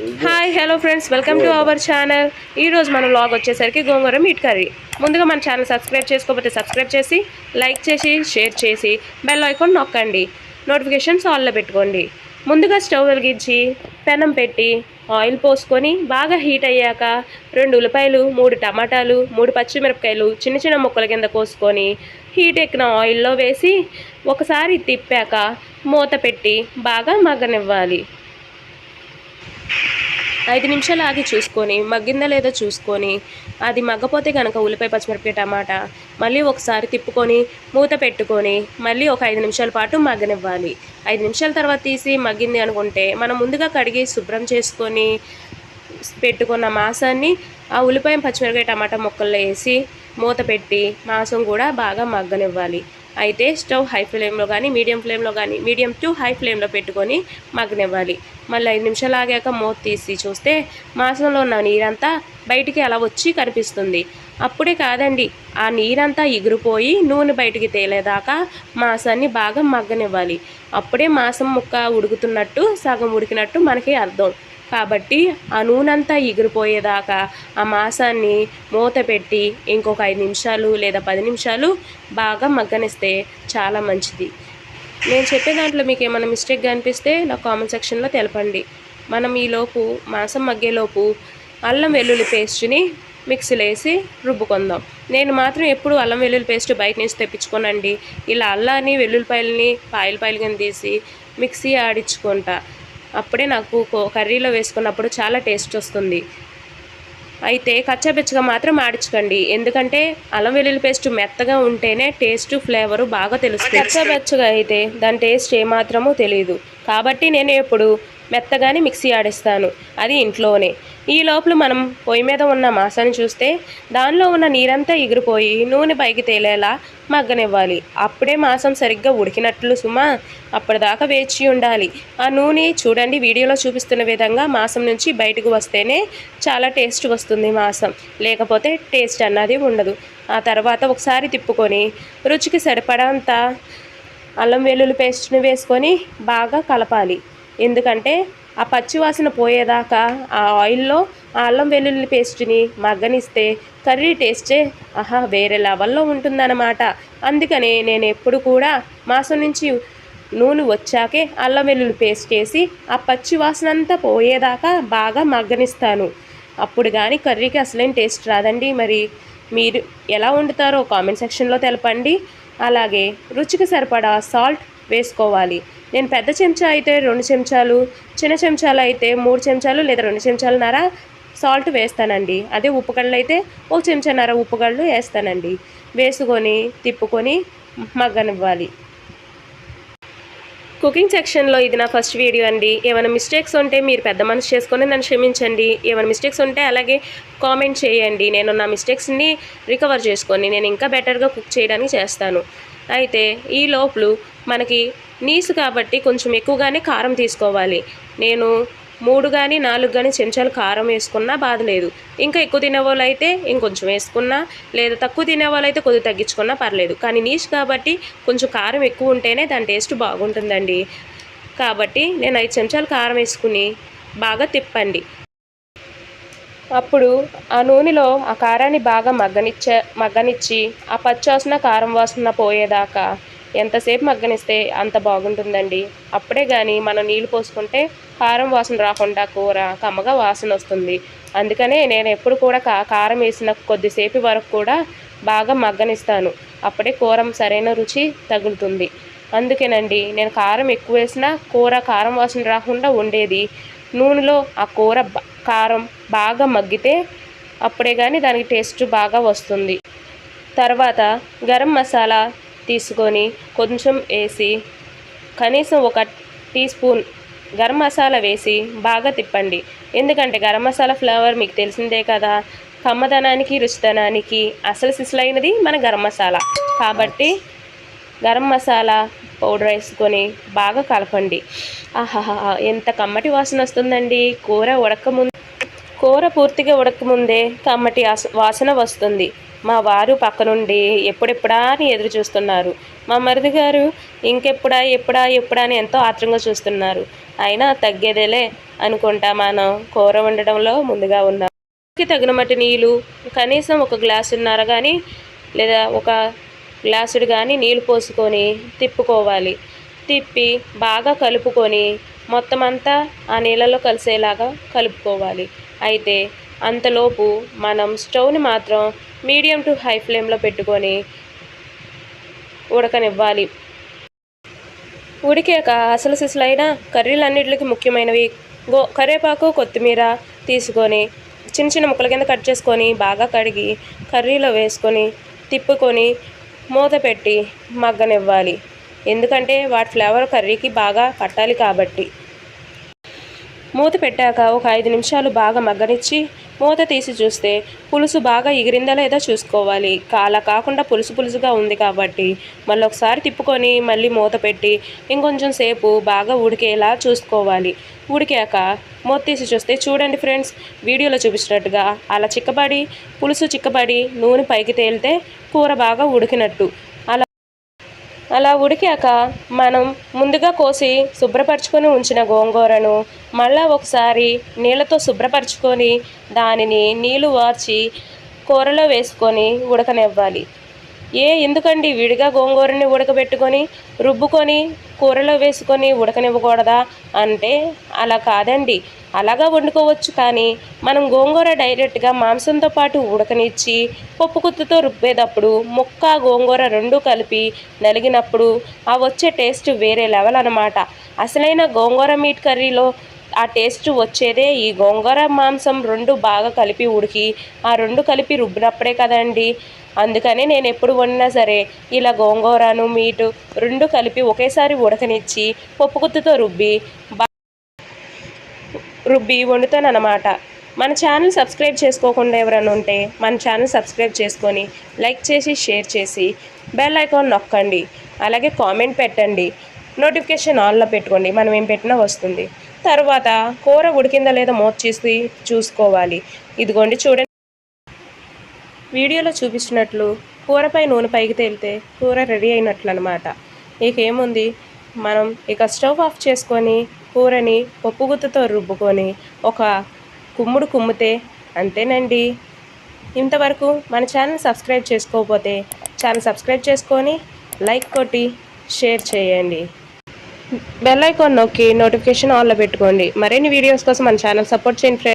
Hi hello friends welcome to our channel ఈరోజు మన vlog వచ్చేసరికి గోంగూర మీట్ కర్రీ ముందుగా మన ఛానల్ సబ్స్క్రైబ్ చేసుకోకపోతే సబ్స్క్రైబ్ చేసి లైక్ చేసి షేర్ చేసి బెల్ ఐకాన్ నొక్కండి. నోటిఫికేషన్స్ ఆల్లో పెట్టుకోండి. ముందుగా స్టవ్ వెలిగించి పెనం పెట్టి ఆయిల్ పోసుకొని బాగా హీట్ అయ్యాక రెండు ఉల్లిపాయలు మూడు టమాటాలు మూడు పచ్చిమిరపకాయలు చిన్న చిన్న ముక్కల కింద కోసుకొని హీట్ ఎక్కిన ఆయిల్లో వేసి ఒకసారి తిప్పాక మూత పెట్టి బాగా మగ్గనివ్వాలి. ఐదు నిమిషాలు ఆగి చూసుకొని మగ్గిందా లేదో చూసుకొని అది మగ్గపోతే కనుక ఉల్లిపాయ పచ్చిమిరపకాయ టమాటా మళ్ళీ ఒకసారి తిప్పుకొని మూత పెట్టుకొని మళ్ళీ ఒక ఐదు నిమిషాల పాటు మగ్గనివ్వాలి. ఐదు నిమిషాల తర్వాత తీసి మగ్గింది అనుకుంటే మనం ముందుగా కడిగి శుభ్రం చేసుకొని పెట్టుకున్న మాంసాన్ని ఆ ఉల్లిపాయ పచ్చిమిరపకాయ టమాటా ముక్కల్లో వేసి మూత పెట్టి మాంసం కూడా బాగా మగ్గనివ్వాలి. అయితే స్టవ్ హై ఫ్లేమ్లో కానీ మీడియం ఫ్లేమ్లో కానీ మీడియం టు హై ఫ్లేమ్లో పెట్టుకొని మగ్గనివ్వాలి. మళ్ళీ ఐదు నిమిషాలు ఆగాక మూత తీసి చూస్తే మాసంలో ఉన్న నీరంతా బయటికి అలా వచ్చి కనిపిస్తుంది. అప్పుడే కాదండి ఆ నీరంతా ఎగిరిపోయి నూనె బయటికి తేలేదాకా మాంసాన్ని బాగా మగ్గనివ్వాలి. అప్పుడే మాసం ముక్క ఉడుకుతున్నట్టు సగం ఉడికినట్టు మనకి అర్థం. కాబట్టి ఆ నూనెంతా ఎగిరిపోయేదాకా ఆ మాంసాన్ని మూత పెట్టి ఇంకొక ఐదు నిమిషాలు లేదా పది నిమిషాలు బాగా మగ్గనిస్తే చాలా మంచిది. నేను చెప్పే దాంట్లో మీకు ఏమైనా మిస్టేక్గా అనిపిస్తే నా కామెంట్ సెక్షన్లో తెలపండి. మనం ఈలోపు మాంసం మగ్గేలోపు అల్లం వెల్లుల్లి పేస్ట్ని మిక్సీలో వేసి రుబ్బుకుందాం. నేను మాత్రం ఎప్పుడు అల్లం వెల్లుల్లి పేస్ట్ బయట నుంచి తెప్పించుకోనండి. ఇలా అల్లాన్ని వెల్లుల్లిపాయలని పాయల పాయలు కింద తీసి మిక్సీ ఆడించుకుంటా. అప్పుడే నాకు కో- కర్రీలో వేసుకున్నప్పుడు చాలా టేస్ట్ వస్తుంది. అయితే కచ్చాబెచ్చగా మాత్రం ఆడించకండి. ఎందుకంటే అల్లం వెల్లుల్లి పేస్ట్ మెత్తగా ఉంటేనే టేస్ట్ ఫ్లేవరు బాగా తెలుస్తుంది కచ్చాపచ్చగా అయితే దాని టేస్ట్ ఏమాత్రమూ తెలియదు కాబట్టి నేను ఎప్పుడు మెత్తగానే మిక్సీ ఆడిస్తాను. అది ఇంట్లోనే. ఈ లోపల మనం పొయ్యి మీద ఉన్న మాసాన్ని చూస్తే దానిలో ఉన్న నీరంతా ఎగిరిపోయి నూనె పైకి తేలేలా మగ్గనివ్వాలి. అప్పుడే మాసం సరిగ్గా ఉడికినట్లు సుమా అప్పటిదాకా వేచి ఉండాలి. ఆ నూనె చూడండి వీడియోలో చూపిస్తున్న విధంగా మాసం నుంచి బయటకు వస్తేనే చాలా టేస్ట్ వస్తుంది మాసం. లేకపోతే టేస్ట్ అన్నది ఉండదు. ఆ తర్వాత ఒకసారి తిప్పుకొని రుచికి సరిపడంత అల్లం వెల్లుల్లి పేస్ట్ని వేసుకొని బాగా కలపాలి. ఎందుకంటే ఆ పచ్చివాసన పోయేదాకా ఆ ఆయిల్లో ఆ అల్లం వెల్లుల్లి పేస్ట్ని మగ్గనిస్తే కర్రీ టేస్టే ఆహా వేరే లెవెల్లో ఉంటుందన్నమాట. అందుకనే నేను ఎప్పుడు కూడా మాసం నుంచి నూనె వచ్చాకే అల్లం వెల్లుల్లి పేస్ట్ వేసి ఆ పచ్చి వాసన అంతా పోయేదాకా బాగా మగ్గనిస్తాను. అప్పుడు కానీ కర్రీకి అసలేం టేస్ట్ రాదండి. మరి మీరు ఎలా వండుతారో కామెంట్ సెక్షన్లో తెలపండి. అలాగే రుచికి సరిపడా సాల్ట్ వేసుకోవాలి. నేను పెద్ద చెంచా అయితే రెండు చెంచాలు చిన్న చెంచాలు అయితే మూడు చెంచాలు లేదా రెండు చెంచాలన్నర సాల్ట్ వేస్తానండి. అదే ఉప్పుగళ్ళు అయితే ఒక చెంచాన్నర ఉప్పుగళ్ళు వేస్తానండి. వేసుకొని తిప్పుకొని మగ్గనివ్వాలి. కుకింగ్ సెక్షన్లో ఇది నా ఫస్ట్ వీడియో అండి. ఏమైనా మిస్టేక్స్ ఉంటే మీరు పెద్ద మనసు చేసుకొని నన్ను క్షమించండి. ఏమైనా మిస్టేక్స్ ఉంటే అలాగే కామెంట్ చేయండి. నేను నా మిస్టేక్స్ని రికవర్ చేసుకొని నేను ఇంకా బెటర్గా కుక్ చేయడానికి చేస్తాను. అయితే ఈ లోపలు మనకి నీసు కాబట్టి కొంచెం ఎక్కువగానే కారం తీసుకోవాలి. నేను మూడు కానీ నాలుగు కానీ చెంచాలు కారం వేసుకున్నా బాధ లేదు. ఇంకా ఎక్కువ తినేవాళ్ళు అయితే ఇంకొంచెం వేసుకున్నా లేదా తక్కువ తినేవాళ్ళు అయితే కొద్దిగా తగ్గించుకున్నా పర్లేదు. కానీ నీచు కాబట్టి కొంచెం కారం ఎక్కువ ఉంటేనే దాని టేస్ట్ బాగుంటుందండి. కాబట్టి నేను ఐదు చెంచాలు కారం వేసుకుని బాగా తిప్పండి. అప్పుడు ఆ నూనెలో ఆ కారాన్ని బాగా మగ్గనిచ్చే మగ్గనిచ్చి ఆ పచ్చివాసన కారం వాసన పోయేదాకా ఎంతసేపు మగ్గనిస్తే అంత బాగుంటుందండి. అప్పుడే కానీ మనం నీళ్ళు పోసుకుంటే కారం వాసన రాకుండా కూర కమ్మగా వాసన వస్తుంది. అందుకనే నేను ఎప్పుడు కూడా కా కారం వేసిన కొద్దిసేపు వరకు కూడా బాగా మగ్గనిస్తాను. అప్పుడే కూర సరైన రుచి తగులుతుంది. అందుకేనండి నేను కారం ఎక్కువ వేసినా కూర కారం వాసన రాకుండా ఉండేది. నూనెలో ఆ కూర కారం బాగా మగ్గితే అప్పుడే కానీ దానికి టేస్ట్ బాగా వస్తుంది. తర్వాత గరం మసాలా తీసుకొని కొంచెం వేసి కనీసం ఒక టీ స్పూన్ గరం మసాలా వేసి బాగా తిప్పండి. ఎందుకంటే గరం మసాలా ఫ్లేవర్ మీకు తెలిసిందే కదా కమ్మదనానికి రుచిదనానికి అసలు సిసలైనది మన గరం మసాలా. కాబట్టి గరం మసాలా పౌడర్ వేసుకొని బాగా కలపండి. ఆహాహా ఎంత కమ్మటి వాసన వస్తుందండి. కూర ఉడకముందు కూర పూర్తిగా ఉడకముందే కమ్మటి ఆస- వాసన వస్తుంది. మా వారు పక్కనుండి ఎప్పుడెప్పుడా అని ఎదురు చూస్తున్నారు. మా మరిది గారు ఇంకెప్పుడా ఎప్పుడా ఎప్పుడా అని ఎంతో ఆత్రంగా చూస్తున్నారు. అయినా తగ్గేదేలే అనుకుంటా మనం కూర వండడంలో ముందుగా ఉన్నాం. తగిన మట్టి నీళ్ళు కనీసం ఒక గ్లాసున్నర కానీ లేదా ఒక గ్లాసుడు కానీ నీళ్ళు పోసుకొని తిప్పుకోవాలి. తిప్పి బాగా కలుపుకొని మొత్తం అంతా ఆ నీళ్ళలో కలిసేలాగా కలుపుకోవాలి. అయితే అంతలోపు మనం స్టవ్ని మాత్రం మీడియం టు హై ఫ్లేమ్లో పెట్టుకొని ఉడకనివ్వాలి. ఉడికాక అసలు సిసలైన కర్రీలన్నిటికి ముఖ్యమైనవి గో కరివేపాకు కొత్తిమీర తీసుకొని చిన్న చిన్న ముక్కల కింద కట్ చేసుకొని బాగా కడిగి కర్రీలో వేసుకొని తిప్పుకొని మూత పెట్టి మగ్గనివ్వాలి. ఎందుకంటే వాటి ఫ్లేవర్ కర్రీకి బాగా పట్టాలి కాబట్టి. మూత పెట్టాక ఒక ఐదు నిమిషాలు బాగా మగ్గనిచ్చి మూత తీసి చూస్తే పులుసు బాగా ఎగిరిందా లేదా చూసుకోవాలి. అలా కాకుండా పులుసు పులుసుగా ఉంది కాబట్టి మళ్ళీ ఒకసారి తిప్పుకొని మళ్ళీ మూత పెట్టి ఇంకొంచెం సేపు బాగా ఉడికేలా చూసుకోవాలి. ఉడికాక మొత్తీసి చూస్తే చూడండి ఫ్రెండ్స్ వీడియోలో చూపించినట్టుగా అలా చిక్కబడి పులుసు చిక్కబడి నూనె పైకి తేలితే కూర బాగా ఉడికినట్టు. అలా అలా ఉడికాక మనం ముందుగా కోసి శుభ్రపరచుకొని ఉంచిన గోంగూరను మళ్ళా ఒకసారి నీళ్ళతో శుభ్రపరచుకొని దానిని నీళ్ళు వార్చి కూరలో వేసుకొని ఉడకనివ్వాలి. ఏ ఎందుకండి? విడిగా గోంగూరని ఉడకబెట్టుకొని రుబ్బుకొని కూరలో వేసుకొని ఉడకనివ్వకూడదా? అంటే అలా కాదండి. అలాగా వండుకోవచ్చు కానీ మనం గోంగూర డైరెక్ట్గా మాంసంతో పాటు ఉడకనిచ్చి పప్పు గుత్తుతో రుబ్బేటప్పుడు ముక్క గోంగూర రెండు కలిపి నలిగినప్పుడు ఆ వచ్చే టేస్ట్ వేరే లెవెల్ అనమాట అసలైన గోంగూర మీట్ కర్రీలో ఆ టేస్ట్ వచ్చేదే ఈ గోంగూర మాంసం రెండు బాగా కలిపి ఉడికి ఆ రెండు కలిపి రుబ్బినప్పుడే కదండి. అందుకనే నేను ఎప్పుడు వండినా సరే ఇలా గోంగూరను మీటు రెండు కలిపి ఒకేసారి ఉడకనిచ్చి పప్పుగుత్తుతో రుబ్బి బా రుబ్బి వండుతానన్నమాట. మన ఛానల్ సబ్స్క్రైబ్ చేసుకోకుండా ఎవరైనా ఉంటే మన ఛానల్ సబ్స్క్రైబ్ చేసుకొని లైక్ చేసి షేర్ చేసి బెల్ ఐకాన్ నొక్కండి. అలాగే కామెంట్ పెట్టండి. నోటిఫికేషన్ ఆన్లో పెట్టుకోండి. మనం ఏం పెట్టినా వస్తుంది. తర్వాత కూర ఉడికిందా లేదా మూత చేసి చూసుకోవాలి. ఇదిగోండి చూడండి. వీడియోలో చూపించినట్లు కూరపై నూనె పైకి తేలితే కూర రెడీ అయినట్లు అనమాట ఇకేముంది మనం ఇక స్టవ్ ఆఫ్ చేసుకొని కూరని పప్పుగుత్తుతో రుబ్బుకొని ఒక కుమ్ముడు కుమ్మితే అంతేనండి. ఇంతవరకు మన ఛానల్ సబ్స్క్రైబ్ చేసుకోకపోతే ఛానల్ సబ్స్క్రైబ్ చేసుకొని లైక్ కొట్టి షేర్ చేయండి. బెల్ ఐకాన్ నొక్కి నోటిఫికేషన్ ఆన్లో పెట్టుకోండి. మరిన్ని వీడియోస్ కోసం మన ఛానల్ సపోర్ట్ చేయండి